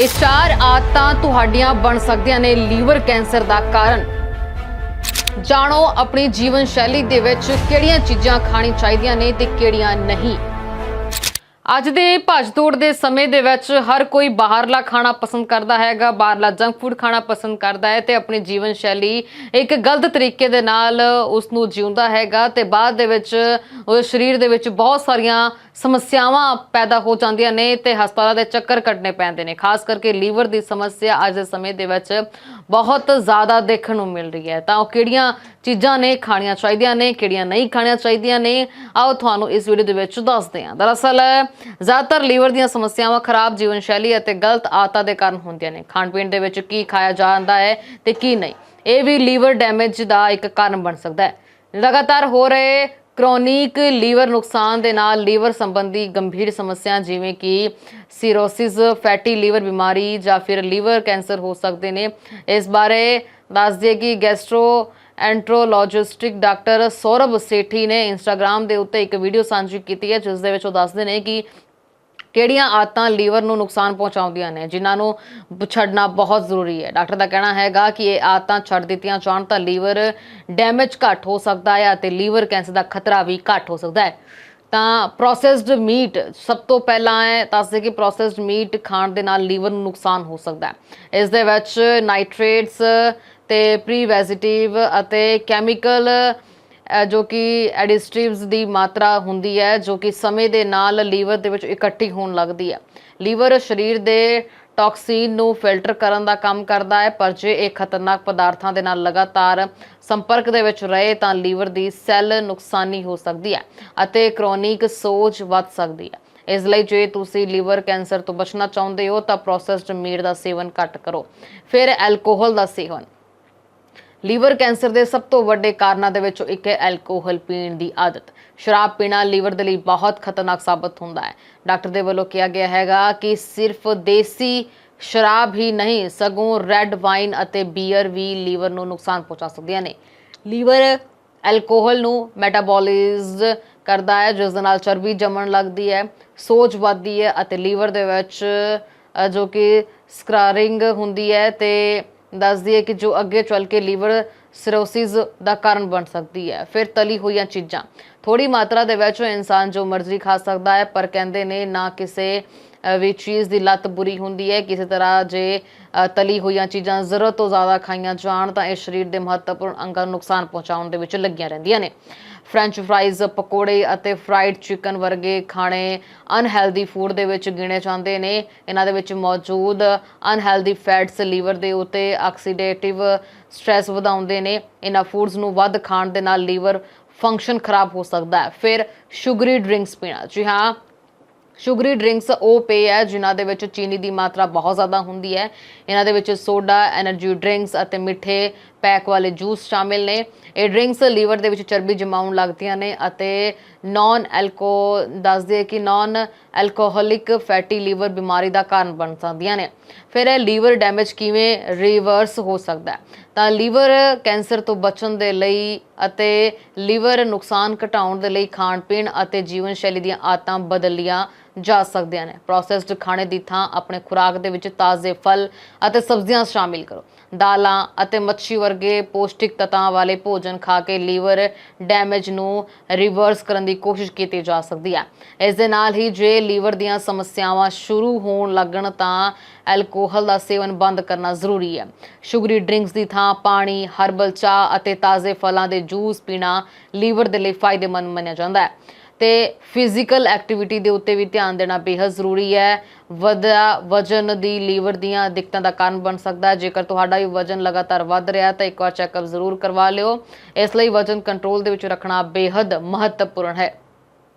ਇਹ ਚਾਰ ਆਦਤਾਂ ਤੁਹਾਡੀਆਂ ਬਣ ਸਕਦੀਆਂ ਨੇ ਲੀਵਰ ਕੈਂਸਰ ਦਾ ਕਾਰਨ। ਜਾਣੋ ਆਪਣੀ ਜੀਵਨ ਸ਼ੈਲੀ ਦੇ ਵਿੱਚ ਕਿਹੜੀਆਂ ਚੀਜ਼ਾਂ ਖਾਣੀ ਚਾਹੀਦੀਆਂ ਨੇ ਤੇ ਕਿਹੜੀਆਂ ਨਹੀਂ। ਅੱਜ ਦੇ ਭੱਜ-ਦੌੜ ਦੇ ਸਮੇਂ ਦੇ ਵਿੱਚ ਹਰ ਕੋਈ ਬਾਹਰਲਾ ਖਾਣਾ ਪਸੰਦ ਕਰਦਾ ਹੈਗਾ, ਬਾਹਰਲਾ ਜੰਕ ਫੂਡ ਖਾਣਾ ਪਸੰਦ ਕਰਦਾ ਹੈ ਤੇ ਆਪਣੀ ਜੀਵਨ ਸ਼ੈਲੀ ਇੱਕ ਗਲਤ ਤਰੀਕੇ ਦੇ ਨਾਲ ਉਸ ਨੂੰ ਜਿਉਂਦਾ ਹੈਗਾ ਤੇ ਬਾਅਦ ਦੇ ਵਿੱਚ ਉਹ ਸਰੀਰ ਦੇ ਵਿੱਚ ਬਹੁਤ ਸਾਰੀਆਂ ਸਮੱਸਿਆਵਾਂ ਪੈਦਾ ਹੋ ਜਾਂਦੀਆਂ ਨੇ ਤੇ ਹਸਪਤਾਲਾਂ ਦੇ ਚੱਕਰ ਕੱਟਣੇ ਪੈਂਦੇ ਨੇ। ਖਾਸ ਕਰਕੇ ਲੀਵਰ ਦੀ ਸਮੱਸਿਆ ਅੱਜ ਦੇ ਸਮੇਂ ਦੇ ਵਿੱਚ ਬਹੁਤ ਜ਼ਿਆਦਾ ਦੇਖਣ ਨੂੰ ਮਿਲ ਰਹੀ ਹੈ। ਤਾਂ ਉਹ ਕਿਹੜੀਆਂ ਚੀਜ਼ਾਂ ਨੇ, ਖਾਣੀਆਂ ਚਾਹੀਦੀਆਂ ਨੇ, ਕਿਹੜੀਆਂ ਨਹੀਂ ਖਾਣੀਆਂ ਚਾਹੀਦੀਆਂ ਨੇ। ਆਓ ਤੁਹਾਨੂੰ ਇਸ ਵੀਡੀਓ ਦੇ ਵਿੱਚ ਦੱਸਦੇ ਹਾਂ। ਦਰਅਸਲ, ਜ਼ਿਆਦਾਤਰ ਲੀਵਰ ਦੀਆਂ ਸਮੱਸਿਆਵਾਂ ਖਰਾਬ ਜੀਵਨ ਸ਼ੈਲੀ ਅਤੇ ਗਲਤ ਆਦਤਾਂ ਦੇ ਕਾਰਨ ਹੁੰਦੀਆਂ ਨੇ। ਖਾਣ ਪੀਣ ਦੇ ਵਿੱਚ ਕੀ ਖਾਇਆ ਜਾਂਦਾ ਹੈ ਤੇ ਕੀ ਨਹੀਂ। ਇਹ ਵੀ ਲੀਵਰ ਡੈਮੇਜ ਦਾ ਇੱਕ ਕਾਰਨ ਬਣ ਸਕਦਾ ਹੈ। ਲਗਾਤਾਰ ਹੋ ਰਹੇ ਕ੍ਰੋਨਿਕ ਲੀਵਰ ਨੁਕਸਾਨ ਦੇ ਨਾਲ ਲੀਵਰ ਸੰਬੰਧੀ ਗੰਭੀਰ ਸਮੱਸਿਆ ਜਿਵੇਂ ਕਿ ਸਿਰੋਸਿਸ, ਫੈਟੀ ਲੀਵਰ ਬਿਮਾਰੀ ਜਾਂ ਫਿਰ ਲੀਵਰ ਕੈਂਸਰ ਹੋ ਸਕਦੇ ਨੇ। ਇਸ ਬਾਰੇ ਦੱਸ ਦਈਏ ਕਿ gastroenterologistic doctor Saurabh Sethi ਨੇ ਇੰਸਟਾਗ੍ਰam ਦੇ ਉੱਤੇ ਇੱਕ ਵੀਡੀਓ ਸਾਂਝੀ ਕੀਤੀ ਹੈ, ਜਿਸ ਦੇ ਵਿੱਚ ਉਹ ਦੱਸਦੇ ਨੇ ਕਿ ਕਿਹੜੀਆਂ ਆਦਤਾਂ ਲੀਵਰ ਨੂੰ ਨੁਕਸਾਨ ਪਹੁੰਚਾਉਂਦੀਆਂ ਨੇ, ਜਿਨ੍ਹਾਂ ਨੂੰ ਛੱਡਣਾ ਬਹੁਤ ਜ਼ਰੂਰੀ ਹੈ। ਡਾਕਟਰ ਦਾ ਕਹਿਣਾ ਹੈਗਾ ਕਿ ਇਹ ਆਦਤਾਂ ਛੱਡ ਦਿੱਤੀਆਂ ਜਾਣ ਤਾਂ ਲੀਵਰ ਡੈਮੇਜ ਘੱਟ ਹੋ ਸਕਦਾ ਹੈ ਅਤੇ ਲੀਵਰ ਕੈਂਸਰ ਦਾ ਖਤਰਾ ਵੀ ਘੱਟ ਹੋ ਸਕਦਾ ਹੈ। ਤਾਂ ਪ੍ਰੋਸੈਸਡ ਮੀਟ ਸਭ ਤੋਂ ਪਹਿਲਾਂ ਹੈ ਦੱਸਦੇ ਕਿ ਪ੍ਰੋਸੈਸਡ ਮੀਟ ਖਾਣ ਦੇ ਨਾਲ ਲੀਵਰ ਨੂੰ ਨੁਕਸਾਨ ਹੋ ਸਕਦਾ ਹੈ। ਇਸ ਦੇ ਵਿੱਚ ਨਾਈਟ੍ਰੇਟਸ ਤੇ ਪ੍ਰੀਵੈਜੀਟਿਵ ਅਤੇ ਕੈਮੀਕਲ ਜੋ ਕਿ ਐਡਿਸਟਿਵਸ ਦੀ ਮਾਤਰਾ ਹੁੰਦੀ ਹੈ, ਜੋ ਕਿ ਸਮੇਂ ਦੇ ਨਾਲ ਲੀਵਰ ਦੇ ਵਿੱਚ ਇਕੱਠੀ ਹੋਣ ਲੱਗਦੀ ਹੈ। ਲੀਵਰ ਸਰੀਰ ਦੇ ਟੌਕਸਿਨ ਨੂੰ ਫਿਲਟਰ ਕਰਨ ਦਾ ਕੰਮ ਕਰਦਾ ਹੈ, ਪਰ ਜੇ ਇਹ ਖਤਰਨਾਕ ਪਦਾਰਥਾਂ ਦੇ ਨਾਲ ਲਗਾਤਾਰ ਸੰਪਰਕ ਦੇ ਵਿੱਚ ਰਹੇ, ਤਾਂ ਲੀਵਰ ਦੀ ਸੈੱਲ ਨੁਕਸਾਨੀ ਹੋ ਸਕਦੀ ਹੈ ਅਤੇ ਕ੍ਰੋਨਿਕ ਸੋਜ ਵੱਧ ਸਕਦੀ ਹੈ। ਇਸ ਲਈ ਜੇ ਤੁਸੀਂ ਲੀਵਰ ਕੈਂਸਰ ਤੋਂ ਬਚਣਾ ਚਾਹੁੰਦੇ ਹੋ, ਤਾਂ ਪ੍ਰੋਸੈਸਡ ਮੀਟ ਦਾ ਸੇਵਨ ਘੱਟ ਕਰੋ। ਫਿਰ ਐਲਕੋਹਲ ਦਾ ਸੇਵਨ। ਲੀਵਰ ਕੈਂਸਰ ਦੇ ਸਭ ਤੋਂ ਵੱਡੇ ਕਾਰਨਾਂ ਦੇ ਵਿੱਚੋਂ ਇੱਕ ਹੈ ਐਲਕੋਹਲ ਪੀਣ ਦੀ ਆਦਤ। ਸ਼ਰਾਬ ਪੀਣਾ ਲੀਵਰ ਦੇ ਲਈ ਬਹੁਤ ਖਤਰਨਾਕ ਸਾਬਤ ਹੁੰਦਾ ਹੈ। ਡਾਕਟਰ ਦੇ ਵੱਲੋਂ ਕਿਹਾ ਗਿਆ ਹੈਗਾ ਕਿ ਸਿਰਫ ਦੇਸੀ ਸ਼ਰਾਬ ਹੀ ਨਹੀਂ, ਸਗੋਂ ਰੈੱਡ ਵਾਈਨ ਅਤੇ ਬੀਅਰ ਵੀ ਲੀਵਰ ਨੂੰ ਨੁਕਸਾਨ ਪਹੁੰਚਾ ਸਕਦੀਆਂ ਨੇ। ਲੀਵਰ ਐਲਕੋਹਲ ਨੂੰ ਮੈਟਾਬੋਲਿਜ਼ਡ ਕਰਦਾ ਹੈ, ਜਿਸ ਦੇ ਨਾਲ ਚਰਬੀ ਜੰਮਣ ਲੱਗਦੀ ਹੈ, ਸੋਜ ਵੱਧਦੀ ਹੈ ਅਤੇ ਲੀਵਰ ਦੇ ਵਿੱਚ ਜੋ ਕਿ ਸਕਰਾਰਿੰਗ ਹੁੰਦੀ ਹੈ ਤੇ ਦੱਸਦੀ ਹੈ ਕਿ ਜੋ ਅੱਗੇ ਚੱਲ ਕੇ ਲੀਵਰ ਸਿਰੋਸਿਸ ਦਾ ਕਾਰਨ ਬਣ ਸਕਦੀ ਹੈ, ਫਿਰ ਤਲੀ ਹੋਈਆਂ ਚੀਜ਼ਾਂ। ਥੋੜੀ ਮਾਤਰਾ ਦੇ ਵਿੱਚ ਇਨਸਾਨ ਜੋ ਮਰਜ਼ੀ ਖਾ ਸਕਦਾ ਹੈ, ਪਰ ਕਹਿੰਦੇ ਨੇ ਨਾ ਕਿਸੇ ਵੀ ਚੀਜ਼ ਦੀ ਲੱਤ ਬੁਰੀ ਹੁੰਦੀ ਹੈ, ਕਿਸੇ ਤਰ੍ਹਾਂ ਜੇ ਤਲੀ ਹੋਈਆਂ ਚੀਜ਼ਾਂ ਜ਼ਰੂਰਤ ਤੋਂ ਜ਼ਿਆਦਾ ਖਾਈਆਂ ਜਾਣ ਤਾਂ ਇਹ ਸਰੀਰ ਦੇ ਮਹੱਤਵਪੂਰਨ ਅੰਗਾਂ ਨੂੰ ਨੁਕਸਾਨ ਪਹੁੰਚਾਉਣ ਦੇ ਵਿੱਚ ਲੱਗੀਆਂ ਰਹਿੰਦੀਆਂ ਨੇ। ਫ੍ਰੈਂਚ ਫਰਾਈਜ਼ ਪਕੌੜੇ ਅਤੇ ਫਰਾਈਡ ਚਿਕਨ ਵਰਗੇ ਖਾਣੇ ਅਨਹੈਲਦੀ ਫੂਡ ਦੇ ਵਿੱਚ ਗਿਣੇ ਜਾਂਦੇ ਨੇ। ਇਹਨਾਂ ਦੇ ਵਿੱਚ ਮੌਜੂਦ ਅਨਹੈਲਦੀ ਫੈਟਸ ਲੀਵਰ ਦੇ ਉੱਤੇ ਆਕਸੀਡੇਟਿਵ ਸਟ੍ਰੈਸ ਵਧਾਉਂਦੇ ਨੇ। ਇਹਨਾਂ ਫੂਡਸ ਨੂੰ ਵੱਧ ਖਾਣ ਦੇ ਨਾਲ ਲੀਵਰ ਫੰਕਸ਼ਨ ਖਰਾਬ ਹੋ ਸਕਦਾ ਹੈ। ਫਿਰ ਸ਼ੂਗਰੀ ਡਰਿੰਕਸ ਪੀਣਾ। ਜੀ ਹਾਂ ਸ਼ੂਗਰੀ ਡਰਿੰਕਸ ਉਹ ਪੇ ਹੈ ਜਿਨ੍ਹਾਂ ਦੇ ਵਿੱਚ ਚੀਨੀ ਦੀ ਮਾਤਰਾ ਬਹੁਤ ਜ਼ਿਆਦਾ ਹੁੰਦੀ ਹੈ। ਇਹਨਾਂ ਦੇ ਵਿੱਚ ਸੋਡਾ એનર્ਜੀ ਡਰਿੰਕਸ ਅਤੇ ਮਿੱਠੇ ਪੈਕ ਵਾਲੇ ਜੂਸ ਸ਼ਾਮਿਲ ਨੇ। ਇਹ ਡਰਿੰਕਸ ਲੀਵਰ ਦੇ ਵਿੱਚ ਚਰਬੀ ਜਮਾਉਣ ਲੱਗਦੀਆਂ ਨੇ ਅਤੇ ਨਾਨ ਐਲਕੋ ਦੱਸਦੇ ਕਿ ਨਾਨ ਐਲਕੋਹਲਿਕ ਫੈਟੀ ਲੀਵਰ ਬਿਮਾਰੀ ਦਾ ਕਾਰਨ ਬਣ ਸਕਦੀਆਂ ਨੇ। ਫਿਰ ਇਹ ਲੀਵਰ ਡੈਮੇਜ ਕਿਵੇਂ ਰਿਵਰਸ ਹੋ ਸਕਦਾ ਹੈ? ਤਾਂ ਲੀਵਰ ਕੈਂਸਰ ਤੋਂ ਬਚਣ ਦੇ ਲਈ ਅਤੇ ਲੀਵਰ ਨੁਕਸਾਨ ਘਟਾਉਣ ਦੇ ਲਈ ਖਾਣ ਪੀਣ ਅਤੇ ਜੀਵਨ ਸ਼ੈਲੀ ਦੀਆਂ ਆਦਤਾਂ ਬਦਲੀਆਂ ਜਾ ਸਕਦੀਆਂ ਨੇ। ਪ੍ਰੋਸੈਸਡ ਖਾਣੇ ਦੀ ਥਾਂ ਆਪਣੇ ਖੁਰਾਕ ਦੇ ਵਿੱਚ ਤਾਜ਼ੇ ਫਲ ਅਤੇ ਸਬਜ਼ੀਆਂ ਸ਼ਾਮਿਲ ਕਰੋ। ਦਾਲਾਂ ਅਤੇ ਮੱਛੀ ਵਰਗੇ ਪੌਸ਼ਟਿਕ ਤੱਤਾਂ ਵਾਲੇ ਭੋਜਨ ਖਾ ਕੇ ਲੀਵਰ ਡੈਮੇਜ ਨੂੰ ਰਿਵਰਸ ਕਰਨ ਦੀ ਕੋਸ਼ਿਸ਼ ਕੀਤੀ ਜਾ ਸਕਦੀ ਹੈ। ਇਸ ਦੇ ਨਾਲ ਹੀ ਜੇ ਲੀਵਰ ਦੀਆਂ ਸਮੱਸਿਆਵਾਂ ਸ਼ੁਰੂ ਹੋਣ ਲੱਗਣ ਤਾਂ ਐਲਕੋਹਲ ਦਾ ਸੇਵਨ ਬੰਦ ਕਰਨਾ ਜ਼ਰੂਰੀ ਹੈ। ਸ਼ੂਗਰੀ ਡਰਿੰਕਸ ਦੀ ਥਾਂ ਪਾਣੀ ਹਰਬਲ ਚਾਹ ਅਤੇ ਤਾਜ਼ੇ ਫਲਾਂ ਦੇ ਜੂਸ ਪੀਣਾ ਲੀਵਰ ਦੇ ਲਈ ਫਾਇਦੇਮੰਦ ਮੰਨਿਆ ਜਾਂਦਾ ਹੈ। ਤੇ ਫਿਜ਼ੀਕਲ ਐਕਟੀਵਿਟੀ ਦੇ ਉੱਤੇ ਵੀ ਧਿਆਨ ਦੇਣਾ ਬੇਹੱਦ ਜ਼ਰੂਰੀ ਹੈ। ਵਧਾ, ਵਜਨ ਦੀ ਲੀਵਰ ਦੀਆਂ ਦਿੱਕਤਾਂ ਦਾ ਕਾਰਨ ਬਣ ਸਕਦਾ ਹੈ। ਜੇਕਰ ਤੁਹਾਡਾ ਇਹ ਵਜਨ ਲਗਾਤਾਰ ਵੱਧ ਰਿਹਾ ਤਾਂ ਇੱਕ ਵਾਰ ਚੈੱਕਅਪ ਜ਼ਰੂਰ ਕਰਵਾ ਲਿਓ। ਇਸ ਲਈ ਵਜਨ ਕੰਟਰੋਲ ਦੇ ਵਿੱਚ ਰੱਖਣਾ ਬੇਹੱਦ ਮਹੱਤਵਪੂਰਨ ਹੈ।